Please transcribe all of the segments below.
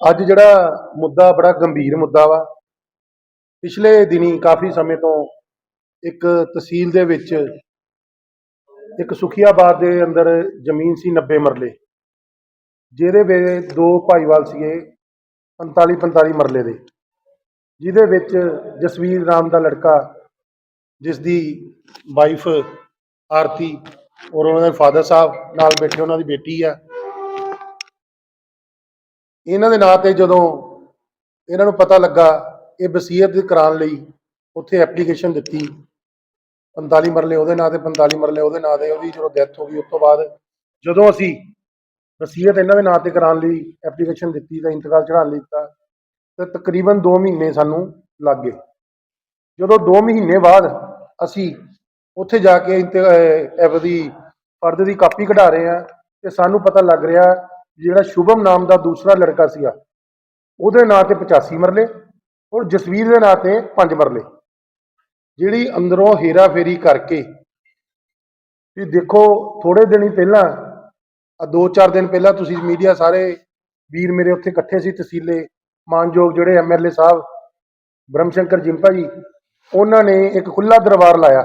ਅੱਜ ਜਿਹੜਾ ਮੁੱਦਾ ਬੜਾ ਗੰਭੀਰ ਮੁੱਦਾ ਵਾ, ਪਿਛਲੇ ਦਿਨੀ ਕਾਫੀ ਸਮੇਂ ਤੋਂ ਇੱਕ ਤਹਿਸੀਲ ਦੇ ਵਿੱਚ ਇੱਕ ਸੁਖੀਆਬਾਦ ਦੇ ਅੰਦਰ ਜ਼ਮੀਨ ਸੀ 90 ਮਰਲੇ, ਜਿਹਦੇ ਵਿੱਚ ਦੋ ਭਾਈਵਾਲ ਸੀਗੇ 45 45 ਮਰਲੇ ਦੇ, ਜਿਹਦੇ ਵਿੱਚ ਜਸਵੀਰ ਰਾਮ ਦਾ ਲੜਕਾ ਜਿਸ ਦੀ ਵਾਈਫ ਆਰਤੀ ਔਰ ਉਹਨਾਂ ਦੇ ਫਾਦਰ ਸਾਹਿਬ ਨਾਲ ਬੈਠੇ ਉਹਨਾਂ ਦੀ ਬੇਟੀ ਆ ਇਹਨਾਂ ਦੇ ਨਾਂ ਤੇ ਜਦੋਂ ਇਹਨਾਂ ਨੂੰ ਪਤਾ ਲੱਗਾ, ਇਹ ਵਸੀਅਤ ਕਰਾਉਣ ਲਈ ਉੱਥੇ ਐਪਲੀਕੇਸ਼ਨ ਦਿੱਤੀ। 45 ਮਰਲੇ ਉਹਦੇ ਨਾਂ ਤੇ 45 ਮਰਲੇ ਉਹਦੇ ਨਾਂ ਤੇ, ਉਹਦੀ ਜਦੋਂ ਡੈਥ ਹੋ ਗਈ, ਉਸ ਤੋਂ ਬਾਅਦ ਜਦੋਂ ਅਸੀਂ ਵਸੀਅਤ ਇਹਨਾਂ ਦੇ ਨਾਂ ਤੇ ਕਰਾਉਣ ਲਈ ਐਪਲੀਕੇਸ਼ਨ ਦਿੱਤੀ ਤਾਂ ਇੰਤਕਾਲ ਚੜਾਉਣ ਲਈ ਦਿੱਤਾ, ਤੇ ਤਕਰੀਬਨ 2 ਮਹੀਨੇ ਸਾਨੂੰ ਲੱਗ ਗਏ। ਜਦੋਂ 2 ਮਹੀਨੇ ਬਾਅਦ ਅਸੀਂ ਉੱਥੇ ਜਾ ਕੇ ਐਫ ਦੀ ਫਰਦ ਦੀ ਕਾਪੀ ਕਢਾ ਰਹੇ ਆ ਤੇ ਸਾਨੂੰ ਪਤਾ ਲੱਗ ਰਿਹਾ ਜਿਹੜਾ ਸ਼ੁਭਮ ਨਾਮ ਦਾ ਦੂਸਰਾ ਲੜਕਾ ਸੀਗਾ, ਉਹਦੇ ਨਾਂ ਤੇ 85 ਮਰਲੇ ਔਰ ਜਸਵੀਰ ਦੇ ਨਾਂ ਤੇ 5 ਮਰਲੇ। ਜਿਹੜੀ ਅੰਦਰੋਂ ਹੇਰਾ ਕਰਕੇ, ਵੀ ਦੇਖੋ ਥੋੜੇ ਦਿਨ ਹੀ ਪਹਿਲਾਂ, ਆ ਦੋ ਚਾਰ ਦਿਨ ਪਹਿਲਾਂ ਤੁਸੀਂ ਮੀਡੀਆ ਸਾਰੇ ਵੀਰ ਮੇਰੇ ਉੱਥੇ ਇਕੱਠੇ ਸੀ ਤਹਿਸੀਲੇ, ਮਾਨਯੋਗ ਜਿਹੜੇ ਐਮਐਲਏ ਸਾਹਿਬ ਬ੍ਰਹਮ ਸ਼ੰਕਰ ਜਿੰਪਾ ਜੀ, ਉਹਨਾਂ ਨੇ ਇੱਕ ਖੁੱਲਾ ਦਰਬਾਰ ਲਾਇਆ,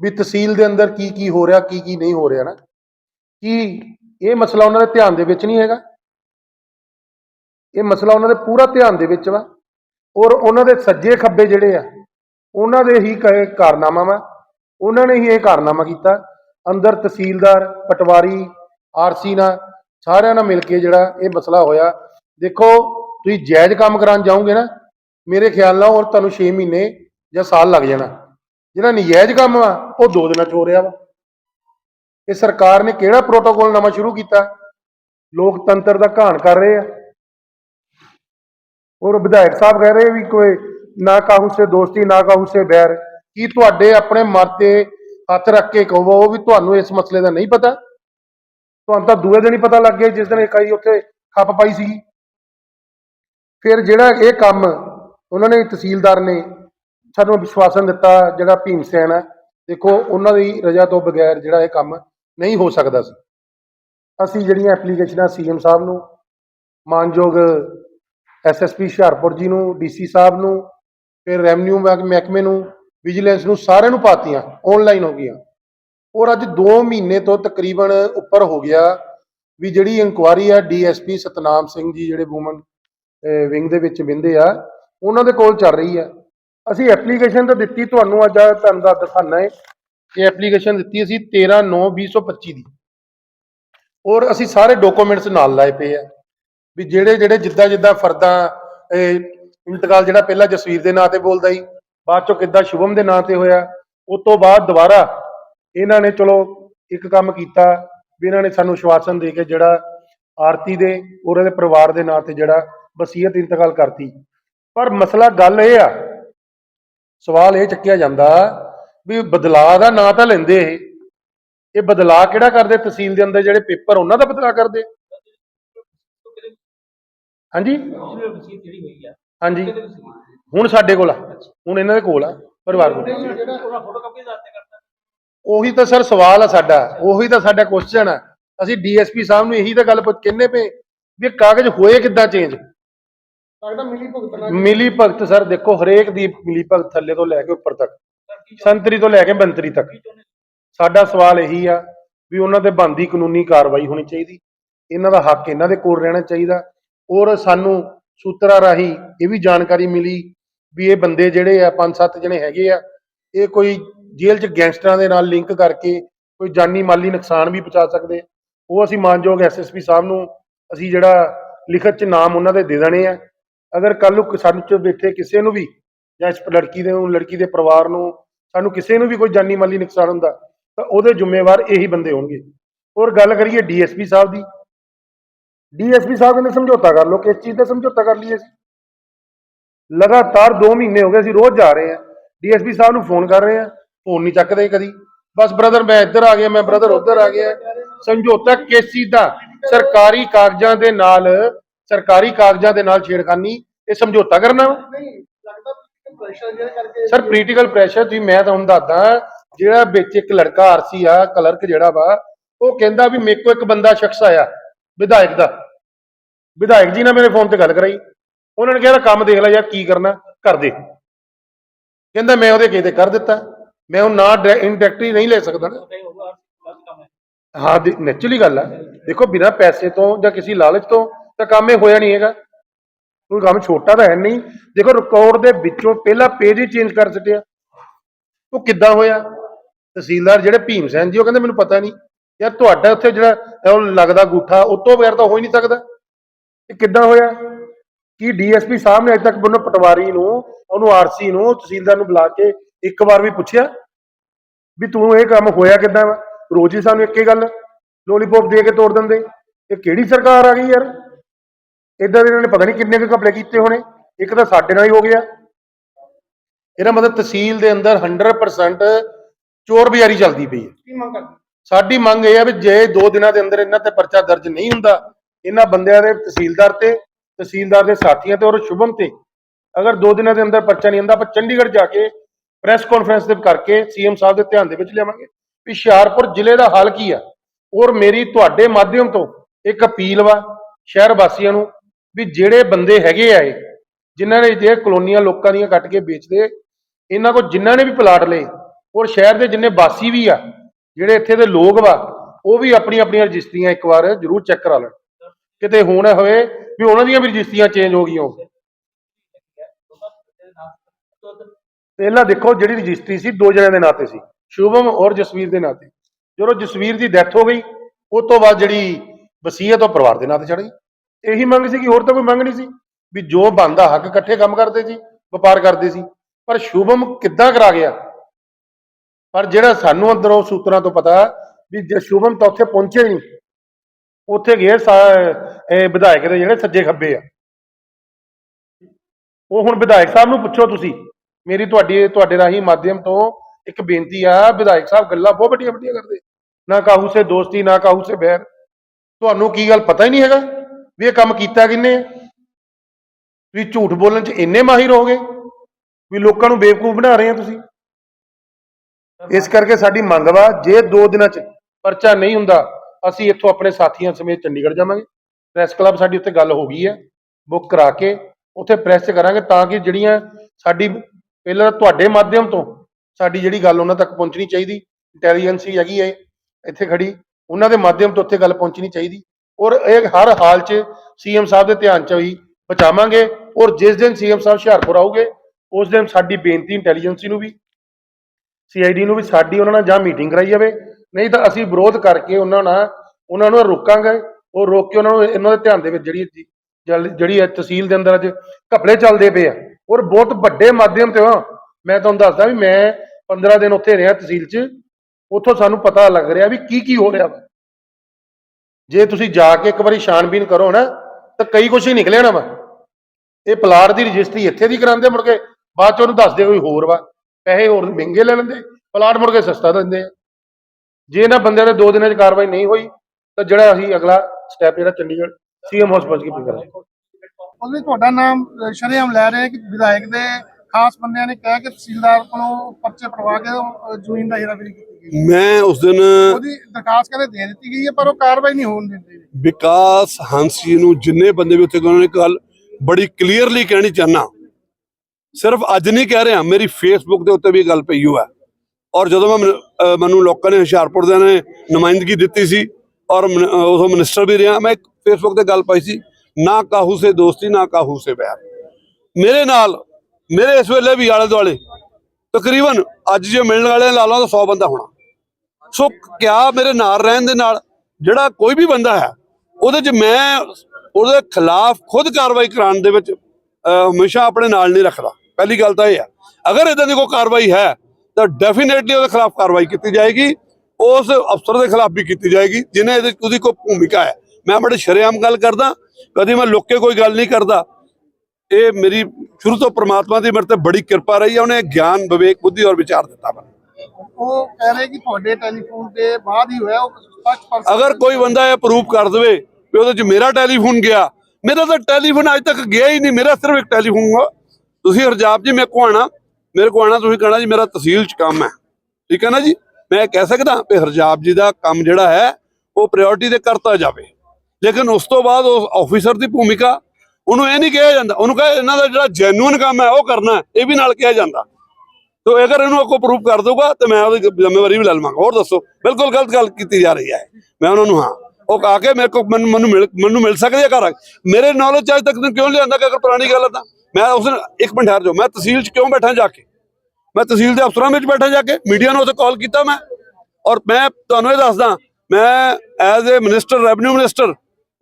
ਵੀ ਤਹਿਸੀਲ ਦੇ ਅੰਦਰ ਕੀ ਕੀ ਹੋ ਰਿਹਾ, ਕੀ ਕੀ ਨਹੀਂ ਹੋ ਰਿਹਾ ਨਾ। ਕੀ ਇਹ ਮਸਲਾ ਉਹਨਾਂ ਦੇ ਧਿਆਨ ਦੇ ਵਿੱਚ ਨਹੀਂ ਹੈਗਾ। ਇਹ ਮਸਲਾ ਉਹਨਾਂ ਦੇ ਪੂਰਾ ਧਿਆਨ ਦੇ ਵਿੱਚ ਵਾ। ਔਰ ਉਹਨਾਂ ਦੇ ਸੱਜੇ ਖੱਬੇ ਜਿਹੜੇ ਆ, ਉਹਨਾਂ ਦੇ ਹੀ ਕਾਰਨਾਮਾ ਵਾ। ਉਹਨਾਂ ਨੇ ਹੀ ਇਹ ਕਾਰਨਾਮਾ ਕੀਤਾ। ਅੰਦਰ ਤਹਿਸੀਲਦਾਰ, ਪਟਵਾਰੀ, ਆਰਸੀ ਨਾਲ ਸਾਰਿਆਂ ਨਾਲ ਮਿਲ ਕੇ ਜਿਹੜਾ ਇਹ ਮਸਲਾ ਹੋਇਆ। ਦੇਖੋ, ਤੁਸੀਂ ਜਾਇਜ਼ ਕੰਮ ਕਰਾਉਣ ਜਾਓਗੇ ਨਾ, ਮੇਰੇ ਖਿਆਲ ਨਾਲ ਔਰ ਤੁਹਾਨੂੰ 6 ਮਹੀਨੇ ਜਾਂ ਸਾਲ ਲੱਗ ਜਾਣਾ। ਜਿਹੜਾ ਨਜਾਇਜ਼ ਕੰਮ ਆ ਉਹ ਦੋ ਦਿਨਾਂ ਚ ਹੋ ਰਿਹਾ ਵਾ। ਇਹ ਸਰਕਾਰ ਨੇ ਕਿਹੜਾ ਪ੍ਰੋਟੋਕੋਲ ਨਵਾਂ ਸ਼ੁਰੂ ਕੀਤਾ? ਲੋਕਤੰਤਰ ਦਾ ਘਾਣ ਕਰ ਰਹੇ ਆ। ਔਰ ਵਿਧਾਇਕ ਸਾਹਿਬ ਕਹਿ ਰਹੇ ਵੀ ਕੋਈ ਨਾ ਕਾਹੂ ਸੇ ਦੋਸਤੀ, ਨਾ ਕਾਹੂ ਸੇ ਬੈਰ। ਕੀ ਤੁਹਾਡੇ ਆਪਣੇ ਮਰ ਤੇ ਹੱਥ ਰੱਖ ਕੇ ਕਹੋ ਵੀ ਤੁਹਾਨੂੰ ਇਸ ਮਸਲੇ ਦਾ ਨਹੀਂ ਪਤਾ? ਤੁਹਾਨੂੰ ਤਾਂ ਦੂਏ ਦਿਨ ਹੀ ਪਤਾ ਲੱਗ ਗਿਆ ਜਿਸ ਦਿਨ ਇਕਾਈ ਉੱਥੇ ਖੱਪ ਪਾਈ ਸੀ ਫਿਰ ਜਿਹੜਾ ਇਹ ਕੰਮ ਉਹਨਾਂ ਨੇ ਤਹਿਸੀਲਦਾਰ ਨੇ ਸਾਨੂੰ ਵਿਸ਼ਵਾਸਨ ਦਿੱਤਾ, ਜਿਹੜਾ ਭੀਮ ਸੈਨ ਹੈ ਦੇਖੋ ਉਹਨਾਂ ਦੀ ਰਜਾ ਤੋਂ ਬਗੈਰ ਜਿਹੜਾ ਇਹ ਕੰਮ ਨਹੀਂ ਹੋ ਸਕਦਾ ਸੀ। ਅਸੀਂ ਜਿਹੜੀਆਂ ਐਪਲੀਕੇਸ਼ਨਾਂ ਸੀਐਮ ਸਾਹਿਬ ਨੂੰ, ਮਾਨਯੋਗ ਐਸਐਸਪੀ ਹੁਸ਼ਿਆਰਪੁਰ ਜੀ ਨੂੰ ਡੀਸੀ ਸਾਹਿਬ ਨੂੰ, ਫਿਰ ਰੈਵਨਿਊ ਮਹਿਕਮੇ ਨੂੰ, ਵਿਜੀਲੈਂਸ ਨੂੰ ਸਾਰਿਆਂ ਨੂੰ ਪਾਤੀਆਂ ਆਨਲਾਈਨ ਹੋ ਗਈਆਂ। ਔਰ ਅੱਜ 2 ਮਹੀਨੇ ਤੋਂ ਤਕਰੀਬਨ ਉੱਪਰ ਹੋ ਗਿਆ ਵੀ ਜਿਹੜੀ ਇਨਕੁਆਰੀ ਆ ਡੀਐਸਪੀ ਸਤਨਾਮ ਸਿੰਘ ਜੀ ਜਿਹੜੇ ਵੂਮਨ ਵਿੰਗ ਦੇ ਵਿੱਚ ਵਿੰਦੇ ਆ, ਉਹਨਾਂ ਦੇ ਕੋਲ ਚੱਲ ਰਹੀ ਆ। ਅਸੀਂ ਐਪਲੀਕੇਸ਼ਨ ਤਾਂ ਦਿੱਤੀ, ਤੁਹਾਨੂੰ ਅੱਜ ਆ ਤੁਹਾਨੂੰ ਦਾ ਦਿਖਾਣਾ ਹੈ। ਇਹ ਐਪਲੀਕੇਸ਼ਨ ਦਿੱਤੀ ਅਸੀਂ 13 9 2025 ਦੀ। ਔਰ ਅਸੀਂ ਸਾਰੇ ਡਾਕੂਮੈਂਟਸ ਨਾਲ ਲਾਏ ਪਏ ਆ ਵੀ ਜਿਹੜੇ ਜਿਹੜੇ ਜਿੱਦਾਂ ਜਿੱਦਾਂ ਫਰਦਾਂ ਇੰਤਕਾਲ ਜਿਹੜਾ ਪਹਿਲਾਂ ਜਸਵੀਰ ਦੇ ਨਾਂ ਤੇ ਬੋਲਦਾ ਸੀ, ਬਾਅਦ ਚੋਂ ਕਿੱਦਾਂ ਸ਼ੁਭਮ ਦੇ ਨਾਂ ਤੇ ਹੋਇਆ, ਉਸ ਤੋਂ ਬਾਅਦ ਦੁਬਾਰਾ ਇਹਨਾਂ ਨੇ ਚਲੋ ਇੱਕ ਕੰਮ ਕੀਤਾ ਵੀ ਇਹਨਾਂ ਨੇ ਸਾਨੂੰ ਵਿਸ਼ਵਾਸਨ ਦੇ ਕੇ ਜਿਹੜਾ ਆਰਤੀ ਦੇ ਔਰ ਇਹਦੇ ਪਰਿਵਾਰ ਦੇ ਨਾਂ ਤੇ ਜਿਹੜਾ ਵਸੀਅਤ ਇੰਤਕਾਲ ਕਰਤੀ। ਪਰ ਮਸਲਾ ਗੱਲ ਇਹ ਆ, ਸਵਾਲ ਇਹ ਚੱਕਿਆ ਜਾਂਦਾ ਵੀ ਬਦਲਾਅ ਦਾ ਨਾਂ ਤਾਂ ਲੈਂਦੇ ਇਹ। ਇਹ ਬਦਲਾਅ ਕਿਹੜਾ ਕਰਦੇ? ਤਹਿਸੀਲ ਦੇ ਅੰਦਰ ਜਿਹੜੇ ਪੇਪਰ ਉਹਨਾਂ ਦਾ ਬਦਲਾਅ ਕਰਦੇ। ਹਾਂਜੀ? ਹਾਂਜੀ। ਹੁਣ ਸਾਡੇ ਕੋਲ ਆ। ਹੁਣ ਇਹਨਾਂ ਦੇ ਕੋਲ ਆ। ਪਰਿਵਾਰ ਕੋਲ। ਉਹੀ ਤਾਂ ਸਰ ਸਵਾਲ ਆ ਸਾਡਾ। ਉਹੀ ਤਾਂ ਸਾਡਾ ਕੁਐਸਚਨ ਆ। ਅਸੀਂ ਡੀਐਸਪੀ ਸਾਹਿਬ ਨੂੰ ਇਹੀ ਤਾਂ ਗੱਲ ਪੁੱਛ ਕਹਿੰਦੇ ਪਏ ਵੀ ਕਾਗਜ਼ ਹੋਏ ਕਿੱਦਾਂ ਚੇਂਜ ਲੱਗਦਾ ਮਿਲੀ ਭੁਗਤ ਨਾਲ। ਮਿਲੀ ਭਗਤ ਸਰ ਦੇਖੋ ਹਰੇਕ ਦੀ ਮਿਲੀ ਭਗਤ ਥੱਲੇ ਤੋਂ ਲੈ ਕੇ ਉੱਪਰ ਤੱਕ। ਸੰਤਰੀ ਤੋਂ ਲੈ ਕੇ ਮੰਤਰੀ ਤੱਕ। ਸਾਡਾ ਸਵਾਲ ਇਹੀ ਆ ਵੀ ਉਹਨਾਂ ਤੇ ਬੰਦੀ ਕਾਨੂੰਨੀ ਕਾਰਵਾਈ ਹੋਣੀ ਚਾਹੀਦੀ। ਇਹਨਾਂ ਦਾ ਹੱਕ ਇਹਨਾਂ ਦੇ ਕੋਲ ਰਹਿਣਾ ਚਾਹੀਦਾ। ਔਰ ਸਾਨੂੰ ਸੂਤਰਾਂ ਰਾਹੀਂ ਇਹ ਵੀ ਜਾਣਕਾਰੀ ਮਿਲੀ ਵੀ ਇਹ ਬੰਦੇ ਜਿਹੜੇ ਆ ਪੰਜ ਸੱਤ ਜਣੇ ਹੈਗੇ ਆ, ਇਹ ਕੋਈ ਜੇਲ੍ਹ 'ਚ ਗੈਂਗਸਟਰਾਂ ਦੇ ਨਾਲ ਲਿੰਕ ਕਰਕੇ ਕੋਈ ਜਾਨੀ ਮਾਲੀ ਨੁਕਸਾਨ ਵੀ ਪਹੁੰਚਾ ਸਕਦੇ। ਉਹ ਅਸੀਂ ਮਾਨਯੋਗ ਐਸਐਸਪੀ ਸਾਹਿਬ ਨੂੰ ਅਸੀਂ ਜਿਹੜਾ ਲਿਖਤ 'ਚ ਨਾਮ ਉਹਨਾਂ ਦੇ ਦੇ ਦੇਣੇ ਆ। ਅਗਰ ਕੱਲ ਨੂੰ ਸਾਨੂੰ ਚ ਬੈਠੇ ਕਿਸੇ ਨੂੰ ਵੀ ਜਾਂ ਇਸ ਲੜਕੀ ਦੇ ਨੂੰ, ਲੜਕੀ ਦੇ ਪਰਿਵਾਰ ਨੂੰ ਸਾਨੂੰ ਕਿਸੇ ਨੂੰ ਵੀ ਕੋਈ ਜਾਨੀ ਮਾਲੀ ਨੁਕਸਾਨ ਹੁੰਦਾ, ਤਾਂ ਉਹਦੇ ਜ਼ਿੰਮੇਵਾਰ ਇਹੀ ਬੰਦੇ ਹੋਣਗੇ। ਔਰ ਗੱਲ ਕਰੀਏ ਡੀਐਸਪੀ ਸਾਹਿਬ ਦੀ, ਡੀਐਸਪੀ ਸਾਹਿਬ ਨੇ ਸਮਝੌਤਾ ਕਰ ਲਓ ਕਿਸ ਚੀਜ਼ ਦਾ ਸਮਝੌਤਾ ਕਰ ਲਈਏ ਅਸੀਂ। ਲਗਾਤਾਰ 2 ਮਹੀਨੇ ਹੋ ਗਏ ਅਸੀਂ ਰੋਜ਼ ਜਾ ਰਹੇ ਹਾਂ, ਡੀਐਸਪੀ ਸਾਹਿਬ ਨੂੰ ਫੋਨ ਕਰ ਰਹੇ ਹਾਂ, ਫੋਨ ਨਹੀਂ ਚੱਕਦੇ ਕਦੀ। ਬਸ ਬ੍ਰਦਰ, ਮੈਂ ਇੱਧਰ ਆ ਗਿਆ, ਮੈਂ ਬ੍ਰਦਰ ਉੱਧਰ ਆ ਗਿਆ। ਸਮਝੌਤਾ ਕਿਸ ਚੀਜ਼ ਦਾ? ਸਰਕਾਰੀ ਕਾਗਜ਼ਾਂ ਦੇ ਨਾਲ, ਸਰਕਾਰੀ ਕਾਗਜ਼ਾਂ ਦੇ ਨਾਲ ਛੇੜਖਾਨੀ, ਇਹ ਸਮਝੌਤਾ ਕਰਨਾ ਵਾ। ਪ੍ਰੈਸ਼ਰ ਜਿਹੜੇ ਕਰਕੇ ਸਰ ਪੋਲੀਟੀਕਲ ਪ੍ਰੈਸ਼ਰ ਤੁਸੀਂ ਮੈਂ ਤੁਹਾਨੂੰ ਦੱਸਦਾ ਜਿਹੜਾ ਵਿੱਚ ਇੱਕ ਲੜਕਾ ਆਰਸੀ ਆ ਕਲਰਕ ਜਿਹੜਾ ਵਾ ਉਹ ਕਹਿੰਦਾ ਵੀ ਮੇਰੇ ਕੋ ਇੱਕ ਬੰਦਾ ਸ਼ਖਸ ਆਇਆ ਵਿਧਾਇਕ ਦਾ। ਵਿਧਾਇਕ ਜੀ ਨੇ ਮੇਰੇ ਫੋਨ ਤੇ ਗੱਲ ਕਰਾਈ। ਉਹਨਾਂ ਨੇ ਕਿਹਾ ਕੰਮ ਦੇਖ ਲੈ ਯਾਰ ਕੀ ਕਰਨਾ ਕਰ ਦੇ। ਕਹਿੰਦਾ ਮੈਂ ਉਹਦੇ ਕਿਸੇ ਤੇ ਕਰ ਦਿੱਤਾ। ਮੈਂ ਉਹ ਨਾ ਇਨਡਾਇਰੈਕਟਲੀ ਨਹੀਂ ਲੈ ਸਕਦਾ ਨਾ। ਹਾਂ। ਨੈਚੁਰਲੀ ਗੱਲ ਆ। ਦੇਖੋ ਬਿਨਾਂ ਪੈਸੇ ਤੋਂ ਜਾਂ ਕਿਸੇ ਲਾਲਚ ਤੋਂ ਤਾਂ ਕੰਮ ਇਹ ਹੋਇਆ ਨਹੀਂ ਹੈਗਾ। ਕੋਈ ਕੰਮ ਛੋਟਾ ਤਾਂ ਹੈ ਨਹੀਂ। ਦੇਖੋ ਰਿਕਾਰਡ ਦੇ ਵਿੱਚੋਂ ਪਹਿਲਾ ਪੇਜ ਹੀ ਚੇਂਜ ਕਰ ਸਕਿਆ ਉਹ ਕਿੱਦਾਂ ਹੋਇਆ? ਤਹਿਸੀਲਦਾਰ ਜਿਹੜੇ ਭੀਮ ਸੈਨ ਜੀ, ਉਹ ਕਹਿੰਦੇ, ਮੈਨੂੰ ਪਤਾ ਨਹੀਂ। ਯਾਰ ਤੁਹਾਡਾ ਉੱਥੇ ਜਿਹੜਾ ਉਹ ਲੱਗਦਾ ਗੂਠਾ ਉਹ ਤੋਂ ਬਗੈਰ ਤਾਂ ਹੋ ਹੀ ਨਹੀਂ ਸਕਦਾ। ਇਹ ਕਿੱਦਾਂ ਹੋਇਆ? ਕੀ ਡੀਐਸਪੀ ਸਾਹਿਬ ਨੇ ਅਜੇ ਤੱਕ ਉਹਨੂੰ ਪਟਵਾਰੀ ਨੂੰ, ਉਹਨੂੰ ਆਰਸੀ ਨੂੰ, ਤਹਿਸੀਲਦਾਰ ਨੂੰ ਬੁਲਾ ਕੇ ਇੱਕ ਵਾਰ ਵੀ ਪੁੱਛਿਆ? ਵੀ ਤੂੰ ਇਹ ਕੰਮ ਹੋਇਆ ਕਿੱਦਾਂ ਵਾ? ਰੋਜ਼ ਹੀ ਸਾਨੂੰ ਇੱਕ ਹੀ ਗੱਲ ਲੋਲੀਪੌਪ ਦੇ ਕੇ ਤੋੜ ਦਿੰਦੇ। ਇਹ ਕਿਹੜੀ ਸਰਕਾਰ ਆ ਗਈ ਯਾਰ? ਇਦਾਂ ਦੇ ਇਹਨਾਂ ਨੇ ਪਤਾ ਨਹੀਂ ਕਿੰਨੇ ਕੁ ਘਪਲੇ ਕੀਤੇ ਹੋਣੇ ਇੱਕ ਤਾਂ ਸਾਡੇ ਨਾਲ ਹੀ ਹੋ ਗਿਆ। ਇਹਦਾ ਮਤਲਬ ਤਹਿਸੀਲ ਦੇ ਅੰਦਰ 100% ਚੋਰ ਬਜ਼ਾਰੀ ਚੱਲਦੀ ਪਈ ਹੈ। ਕੀ ਮੰਗ ਕਰਦੇ? ਸਾਡੀ ਮੰਗ ਇਹ ਹੈ ਵੀ ਜੇ ਦੋ ਦਿਨਾਂ ਦੇ ਅੰਦਰ ਇਹਨਾਂ ਤੇ ਪਰਚਾ ਦਰਜ ਨਹੀਂ ਹੁੰਦਾ ਇਹਨਾਂ ਬੰਦਿਆਂ ਦੇ ਤਹਿਸੀਲਦਾਰ ਤੇ ਤਹਿਸੀਲਦਾਰ ਦੇ ਸਾਥੀਆਂ ਤੇ ਔਰ ਸ਼ੁਭਮ ਤੇ ਅਗਰ ਦੋ ਦਿਨਾਂ ਦੇ ਅੰਦਰ ਪਰਚਾ ਨਹੀਂ ਹੁੰਦਾ ਆਪਾਂ ਚੰਡੀਗੜ੍ਹ ਜਾ ਕੇ ਪ੍ਰੈਸ ਕਾਨਫਰੰਸ ਦੇ ਕਰਕੇ ਸੀਐਮ ਸਾਹਿਬ ਦੇ ਧਿਆਨ ਦੇ ਵਿੱਚ ਲਿਆਵਾਂਗੇ। ਵੀ ਹੁਸ਼ਿਆਰਪੁਰ ਜ਼ਿਲ੍ਹੇ ਦਾ ਹਾਲ ਕੀ ਆ? ਔਰ ਮੇਰੀ ਤੁਹਾਡੇ ਮਾਧਿਅਮ ਤੋਂ ਇੱਕ ਅਪੀਲ ਵਾ ਸ਼ਹਿਰ ਵਾਸੀਆਂ ਨੂੰ ਵੀ ਜਿਹੜੇ ਬੰਦੇ ਹੈਗੇ ਆ ਇਹ, ਜਿਨ੍ਹਾਂ ਨੇ ਜੇ ਕਲੋਨੀਆਂ ਲੋਕਾਂ ਦੀਆਂ ਕੱਟ ਕੇ ਵੇਚਦੇ, ਇਹਨਾਂ ਕੋਲ ਜਿਨ੍ਹਾਂ ਨੇ ਵੀ ਪਲਾਟ ਲਏ, ਔਰ ਸ਼ਹਿਰ ਦੇ ਜਿੰਨੇ ਵਾਸੀ ਵੀ ਆ, ਜਿਹੜੇ ਇੱਥੇ ਦੇ ਲੋਕ ਵਾ, ਉਹ ਵੀ ਆਪਣੀ ਆਪਣੀਆਂ ਰਜਿਸਟਰੀਆਂ ਇੱਕ ਵਾਰ ਜ਼ਰੂਰ ਚੈੱਕ ਕਰਾ ਲੈਣ। ਕਿਤੇ ਹੋਣਾ ਹੋਵੇ ਵੀ ਉਹਨਾਂ ਦੀਆਂ ਵੀ ਰਜਿਸਟਰੀਆਂ ਚੇਂਜ ਹੋ ਗਈਆਂ ਹੋਣ। ਪਹਿਲਾਂ ਦੇਖੋ ਜਿਹੜੀ ਰਜਿਸਟਰੀ ਸੀ, ਦੋ ਜਣਿਆਂ ਦੇ ਨਾਂ ਤੇ ਸੀ, ਸ਼ੁਭਮ ਔਰ ਜਸਵੀਰ ਦੇ ਨਾਂ ਤੇ। ਜਦੋਂ ਜਸਵੀਰ ਦੀ ਡੈਥ ਹੋ ਗਈ, ਉਸ ਤੋਂ ਬਾਅਦ ਜਿਹੜੀ ਵਸੀਅਤ ਉਹ ਪਰਿਵਾਰ ਦੇ ਨਾਂ ਤੇ ਚੜ ਗਈ। ਇਹੀ ਮੰਗ ਸੀ ਕਿ ਹੋਰ ਤਾਂ ਕੋਈ ਮੰਗ ਨਹੀਂ ਸੀ ਵੀ ਜੋ ਬੰਦਾ ਹੱਕ ਇਕੱਠੇ ਕੰਮ ਕਰਦੇ ਸੀ, ਵਪਾਰ ਕਰਦੇ ਸੀ, ਪਰ ਸ਼ੁਭਮ ਕਿੱਦਾਂ ਕਰਾ ਗਿਆ? ਪਰ ਜਿਹੜਾ ਸਾਨੂੰ ਅੰਦਰੋਂ ਸੂਤਰਾਂ ਤੋਂ ਪਤਾ ਵੀ ਜੇ ਸ਼ੁਭਮ ਤਾਂ ਉੱਥੇ ਪਹੁੰਚੇ ਨਹੀਂ, ਉੱਥੇ ਗਏ ਵਿਧਾਇਕ ਦੇ ਜਿਹੜੇ ਸੱਜੇ ਖੱਬੇ ਆ। ਉਹ ਹੁਣ ਵਿਧਾਇਕ ਸਾਹਿਬ ਨੂੰ ਪੁੱਛੋ ਤੁਸੀਂ, ਮੇਰੀ ਤੁਹਾਡੀ, ਤੁਹਾਡੇ ਰਾਹੀਂ ਮਾਧਿਅਮ ਤੋਂ ਇੱਕ ਬੇਨਤੀ ਆ, ਵਿਧਾਇਕ ਸਾਹਿਬ ਗੱਲਾਂ ਬਹੁਤ ਵੱਡੀਆਂ ਵੱਡੀਆਂ ਕਰਦੇ। ਨਾ ਕਾਹੂ ਸੇ ਦੋਸਤੀ, ਨਾ ਕਾਹੂ ਸੇ ਬੈਰ ਤੁਹਾਨੂੰ ਕੀ ਗੱਲ ਪਤਾ ਹੀ ਨਹੀਂ ਹੈਗਾ? ਵੀ ਇਹ ਕੰਮ ਕੀਤਾ ਕਿੰਨੇ? ਹੈ? ਵੀ ਝੂਠ ਬੋਲਣ 'ਚ ਇੰਨੇ ਮਾਹਿਰ ਹੋ ਗਏ ਵੀ ਲੋਕਾਂ ਨੂੰ ਬੇਵਕੂਫ ਬਣਾ ਰਹੇ ਆ ਤੁਸੀਂ? ਇਸ ਕਰਕੇ ਸਾਡੀ ਮੰਗ ਵਾ, ਜੇ ਦੋ ਦਿਨਾਂ 'ਚ ਪਰਚਾ ਨਹੀਂ ਹੁੰਦਾ, ਅਸੀਂ ਇੱਥੋਂ ਆਪਣੇ ਸਾਥੀਆਂ ਸਮੇਤ ਚੰਡੀਗੜ੍ਹ ਜਾਵਾਂਗੇ। ਪ੍ਰੈਸ ਕਲੱਬ ਸਾਡੀ ਉੱਥੇ ਗੱਲ ਹੋ ਗਈ ਹੈ, ਬੁੱਕ ਕਰਾ ਕੇ ਉੱਥੇ ਪ੍ਰੈਸ ਕਰਾਂਗੇ ਤਾਂ ਕਿ ਜਿਹੜੀਆਂ ਸਾਡੀ, ਪਹਿਲਾਂ ਤੁਹਾਡੇ ਮਾਧਿਅਮ ਤੋਂ ਸਾਡੀ ਜਿਹੜੀ ਗੱਲ ਉਹਨਾਂ ਤੱਕ ਪਹੁੰਚਣੀ ਚਾਹੀਦੀ ਇੰਟੈਲੀਜੈਂਸੀ ਹੈਗੀ ਹੈ, ਇੱਥੇ ਖੜੀ, ਉਹਨਾਂ ਦੇ ਮਾਧਿਅਮ ਤੋਂ ਉੱਥੇ ਗੱਲ ਪਹੁੰਚਣੀ ਚਾਹੀਦੀ। ਔਰ ਇਹ ਹਰ ਹਾਲ 'ਚ ਸੀਐਮ ਸਾਹਿਬ ਦੇ ਧਿਆਨ 'ਚ ਵੀ ਪਹੁੰਚਾਵਾਂਗੇ ਔਰ ਜਿਸ ਦਿਨ ਸੀਐਮ ਸਾਹਿਬ ਹੁਸ਼ਿਆਰਪੁਰ ਆਉਗੇ, ਉਸ ਦਿਨ ਸਾਡੀ ਬੇਨਤੀ ਇੰਟੈਲੀਜੈਂਸੀ ਨੂੰ ਵੀ ਸੀਆਈਡੀ ਨੂੰ ਵੀ ਸਾਡੀ ਉਹਨਾਂ ਨਾਲ ਜਾਂ ਮੀਟਿੰਗ ਕਰਾਈ ਜਾਵੇ। ਨਹੀਂ ਤਾਂ ਅਸੀਂ ਵਿਰੋਧ ਕਰਕੇ ਉਹਨਾਂ ਨਾਲ, ਉਹਨਾਂ ਨੂੰ ਰੋਕਾਂਗੇ ਉਹ ਰੋਕ ਕੇ ਉਹਨਾਂ ਨੂੰ ਇਹਨਾਂ ਦੇ ਧਿਆਨ ਦੇ ਵਿੱਚ ਜਿਹੜੀ ਜਲ- ਜਿਹੜੀ ਹੈ ਤਹਿਸੀਲ ਦੇ ਅੰਦਰ ਅੱਜ ਘਪਲੇ ਚੱਲਦੇ ਪਏ ਆ। ਔਰ ਬਹੁਤ ਵੱਡੇ ਮਾਧਿਅਮ ਤੇ ਹਾਂ, ਮੈਂ ਤੁਹਾਨੂੰ ਦੱਸਦਾ ਵੀ ਮੈਂ 15 ਦਿਨ ਉੱਥੇ ਰਿਹਾ ਤਹਿਸੀਲ 'ਚ, ਉੱਥੋਂ ਸਾਨੂੰ ਪਤਾ ਲੱਗ ਰਿਹਾ ਵੀ ਕੀ ਕੀ ਹੋ ਰਿਹਾ ਵਾ। ਜੇ ਤੁਸੀਂ ਜਾ ਕੇ ਇੱਕ ਵਾਰੀ ਛਾਣਬੀਨ ਕਰੋ ਨਾ, ਤਾਂ ਕਈ ਕੁਛ ਹੀ ਨਿਕਲਿਆ ਨਾ ਵਾ। ਇਹ ਪਲਾਟ ਦੀ ਰਜਿਸਟਰੀ ਇੱਥੇ ਦੀ ਕਰਾਉਂਦੇ ਮੁੜ ਕੇ, ਬਾਅਦ ਚ ਉਹਨੂੰ ਦੱਸਦੇ ਕੋਈ ਹੋਰ ਵਾ। ਪੈਸੇ ਹੋਰ ਮਹਿੰਗੇ ਲੈ ਲੈਂਦੇ, ਪਲਾਟ ਮੁੜ ਕੇ ਸਸਤਾ ਦਿੰਦੇ ਆ। ਜੇ ਇਹਨਾਂ ਬੰਦਿਆਂ ਦੇ ਦੋ ਦਿਨਾਂ 'ਚ ਕਾਰਵਾਈ ਨਹੀਂ ਹੋਈ, ਤਾਂ ਜਿਹੜਾ ਅਸੀਂ ਅਗਲਾ ਸਟੈਪ ਜਿਹੜਾ ਚੰਡੀਗੜ੍ਹ ਸੀਐਮ ਹਾਊਸ ਪਹੁੰਚ ਕਰਾਂਗੇ। ਉਹਦੇ ਤੁਹਾਡਾ ਨਾਮ ਸ਼ਰੇਆਮ ਲੈ ਰਹੇ ਕਿ ਵਿਧਾਇਕ ਦੇ ਖਾਸ ਬੰਦਿਆਂ ਨੇ ਕਿਹਾ ਕਿ ਤਹਿਸੀਲਦਾਰ ਕੋਲੋਂ ਪਰਚੇ ਪਰਵਾ ਕੇ ਜ਼ਮੀਨ ਦਾ ਹੀਰਾਫੇਰੀ ਕੀਤੀ। ਮੈਂ ਉਸ ਦਿਨ ਉਹਦੀ ਦਰਖਾਸਤ ਕਹਿੰਦੇ ਦੇ ਦਿੱਤੀ ਗਈ ਹੈ ਪਰ ਉਹ ਕਾਰਵਾਈ ਨਹੀਂ ਹੋਣ ਦਿੰਦੇ। ਵਿਕਾਸ ਹੰਸ ਨੂੰ ਜਿੰਨੇ ਬੰਦੇ ਵੀ ਉੱਥੇ ਗਏ ਉਹਨਾਂ ਨੇ ਗੱਲ ਬੜੀ ਕਲੀਅਰਲੀ ਕਹਿਣੀ ਚਾਹਨਾ ਸਿਰਫ ਅੱਜ ਨਹੀਂ ਕਹਿ ਰਿਹਾ ਮੇਰੀ ਫੇਸਬੁੱਕ ਦੇ ਉੱਤੇ ਵੀ ਗੱਲ ਪਈ ਹੋਇਆ ਔਰ ਜਦੋਂ ਮੈਂ ਮਨ- ਲੋਕਾਂ ਨੇ ਹੁਸ਼ਿਆਰਪੁਰ ਦੇ ਨੇ ਨੁਮਾਇੰਦਗੀ ਦਿੱਤੀ ਸੀ ਔਰ ਉਦੋਂ ਮਿਨਿਸਟਰ ਵੀ ਰਿਹਾ ਮੈਂ ਫੇਸਬੁੱਕ ਤੇ ਗੱਲ ਪਾਈ ਸੀ ਨਾ ਕਾਹੂ ਸੇ ਦੋਸਤੀ ਨਾ ਕਾਹੂ ਸੇ ਬੈਰ ਮੇਰੇ ਨਾਲ ਮੇਰੇ ਇਸ ਵੇਲੇ ਵੀ ਆਲੇ ਦੁਆਲੇ ਤਕਰੀਬਨ ਅੱਜ ਜੇ ਮਿਲਣ ਵਾਲੇ ਲਾ ਲਾ ਤਾਂ 100 ਬੰਦਾ ਹੋਣਾ। ਸੋ ਕਿਆ ਮੇਰੇ ਨਾਲ ਰਹਿਣ ਦੇ ਨਾਲ ਜਿਹੜਾ ਕੋਈ ਵੀ ਬੰਦਾ ਹੈ, ਉਹਦੇ 'ਚ ਮੈਂ ਉਹਦੇ ਖਿਲਾਫ ਖੁਦ ਕਾਰਵਾਈ ਕਰਾਉਣ ਦੇ ਵਿੱਚ ਹਮੇਸ਼ਾ ਆਪਣੇ ਨਾਲ ਨਹੀਂ ਰੱਖਦਾ। ਪਹਿਲੀ ਗੱਲ ਤਾਂ ਇਹ ਹੈ, ਅਗਰ ਇਦਾਂ ਦੀ ਕੋਈ ਕਾਰਵਾਈ ਹੈ, ਤਾਂ ਡੈਫੀਨੇਟਲੀ ਉਹਦੇ ਖਿਲਾਫ ਕਾਰਵਾਈ ਕੀਤੀ ਜਾਏਗੀ, ਉਸ ਅਫਸਰ ਦੇ ਖਿਲਾਫ ਵੀ ਕੀਤੀ ਜਾਏਗੀ ਜਿਹਨੇ ਇਹਦੇ ਉਹਦੀ ਕੋਈ ਭੂਮਿਕਾ ਹੈ। ਮੈਂ ਬੜੇ ਸ਼ਰੇਆਮ ਗੱਲ ਕਰਦਾ, ਕਦੀ ਮੈਂ ਲੁੱਕ ਕੇ ਕੋਈ ਗੱਲ ਨਹੀਂ ਕਰਦਾ। ਇਹ ਮੇਰੀ ਸ਼ੁਰੂ ਤੋਂ ਪ੍ਰਮਾਤਮਾ ਦੀ ਮੇਰੇ ਤੇ ਬੜੀ ਕਿਰਪਾ ਰਹੀ ਹੈ, ਉਹਨੇ ਗਿਆਨ, ਵਿਵੇਕ, ਬੁੱਧੀ ਔਰ ਵਿਚਾਰ ਦਿੱਤਾ ਮੈਨੂੰ। ਉਹ ਕਹਿ ਰਹੇ ਕਿ ਤੁਹਾਡੇ ਟੈਲੀਫੋਨ ਦੇ ਬਾਅਦ ਹੀ ਹੋਇਆ ਉਹ ਸਪਸ਼ਟ ਪਰਸਨ ਅਗਰ ਕੋਈ ਬੰਦਾ ਇਹ ਪ੍ਰੂਫ ਕਰ ਦੇਵੇ ਵੀ ਉਹਦੇ 'ਚ ਮੇਰਾ ਟੈਲੀਫੋਨ ਗਿਆ ਮੇਰਾ ਤਾਂ ਟੈਲੀਫੋਨ ਅੱਜ ਤੱਕ ਗਿਆ ਹੀ ਨਹੀਂ ਮੇਰਾ ਸਿਰਫ ਇੱਕ ਟੈਲੀਫੋਨ ਆ। ਤੁਸੀਂ ਹਰਜਾਬ ਜੀ ਮੇਰੇ ਕੋ ਆਣਾ ਮੇਰੇ ਕੋ ਆਣਾ ਤੁਸੀਂ ਕਹਣਾ ਜੀ ਮੇਰਾ ਤਹਿਸੀਲ 'ਚ ਕੰਮ ਹੈ। ਠੀਕ ਹੈ ਨਾ ਜੀ? ਮੈਂ ਕਹਿ ਸਕਦਾ ਵੀ ਹਰਜਾਬ ਜੀ ਦਾ ਕੰਮ ਜਿਹੜਾ ਹੈ ਉਹ ਪ੍ਰਾਇੋਰਟੀ ਤੇ ਕਰਤਾ ਜਾਵੇ। ਲੇਕਿਨ ਉਸ ਤੋਂ ਬਾਅਦ ਉਸ ਆਫੀਸਰ ਦੀ ਭੂਮਿਕਾ ਉਹਨੂੰ ਇਹ ਨਹੀਂ ਕਿਹਾ ਜਾਂਦਾ ਉਹਨੂੰ ਕਹੇ ਇਹਨਾਂ ਦਾ ਜਿਹੜਾ ਜੈਨੂਇਨ ਕੰਮ ਹੈ ਉਹ ਕਰਨਾ ਹੈ, ਇਹ ਵੀ ਨਾਲ ਕਿਹਾ ਜਾਂਦਾ। ਤੋ ਅਗਰ ਇਹਨੂੰ ਅੱਗੋਂ ਪ੍ਰੂਫ ਕਰ ਦਊਗਾ, ਤੇ ਮੈਂ ਉਹਦੀ ਜ਼ਿੰਮੇਵਾਰੀ ਵੀ ਲੈ ਲਵਾਂਗਾ। ਹੋਰ ਦੱਸੋ, ਬਿਲਕੁਲ ਗਲਤ ਗੱਲ ਕੀਤੀ ਜਾ ਰਹੀ ਹੈ। ਮੈਂ ਉਹਨਾਂ ਨੂੰ, ਹਾਂ। ਉਹ ਆ ਕੇ ਮੇਰੇ ਕੋ ਮੈਨੂੰ ਮੈਨੂੰ ਮਿਲ ਮੈਨੂੰ ਮਿਲ ਸਕਦੇ ਆ ਘਰ। ਮੇਰੇ ਨੌਲੇਜ ਚ ਅੱਜ ਤੱਕ ਕਿਉਂ ਲਿਆਂਦਾ ਕਿ ਅਗਰ ਪੁਰਾਣੀ ਗੱਲ ਹੈ ਤਾਂ? ਮੈਂ ਉਸ ਦਿਨ ਇੱਕ ਮਿੰਟ ਠਹਿਰ ਜਾਓ। ਮੈਂ ਤਹਿਸੀਲ ਚ ਕਿਉਂ ਬੈਠਾ ਜਾ ਕੇ? ਮੈਂ ਤਹਿਸੀਲ ਦੇ ਅਫਸਰਾਂ ਵਿੱਚ ਬੈਠਾ ਜਾ ਕੇ ਮੀਡੀਆ ਨੂੰ ਉੱਥੇ ਕਾਲ ਕੀਤਾ ਮੈਂ। ਔਰ ਮੈਂ ਤੁਹਾਨੂੰ ਇਹ ਦੱਸਦਾ, ਮੈਂ as a minister revenue minister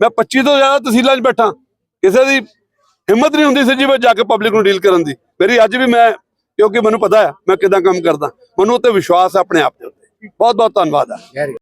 ਮੈਂ 25 ਤੋਂ ਜ਼ਿਆਦਾ ਤਹਿਸੀਲਾਂ 'ਚ ਬੈਠਾ। ਕਿਸੇ ਦੀ ਹਿੰਮਤ ਨਹੀਂ ਹੁੰਦੀ ਸੀ ਜੀ ਜਾ ਕੇ ਪਬਲਿਕ ਨੂੰ ਡੀਲ ਕਰਨ ਦੀ। ਮੇਰੀ ਅੱਜ ਵੀ ਮੈਂ ਕਿਉਂਕਿ ਮੈਨੂੰ ਪਤਾ ਹੈ ਮੈਂ ਕਿਦਾਂ ਕੰਮ ਕਰਦਾ। ਮੈਨੂੰ ਉੱਤੇ ਵਿਸ਼ਵਾਸ ਹੈ ਆਪਣੇ ਆਪ ਦੇ ਉੱਤੇ। ਬਹੁਤ ਬਹੁਤ ਧੰਨਵਾਦ ਹੈ।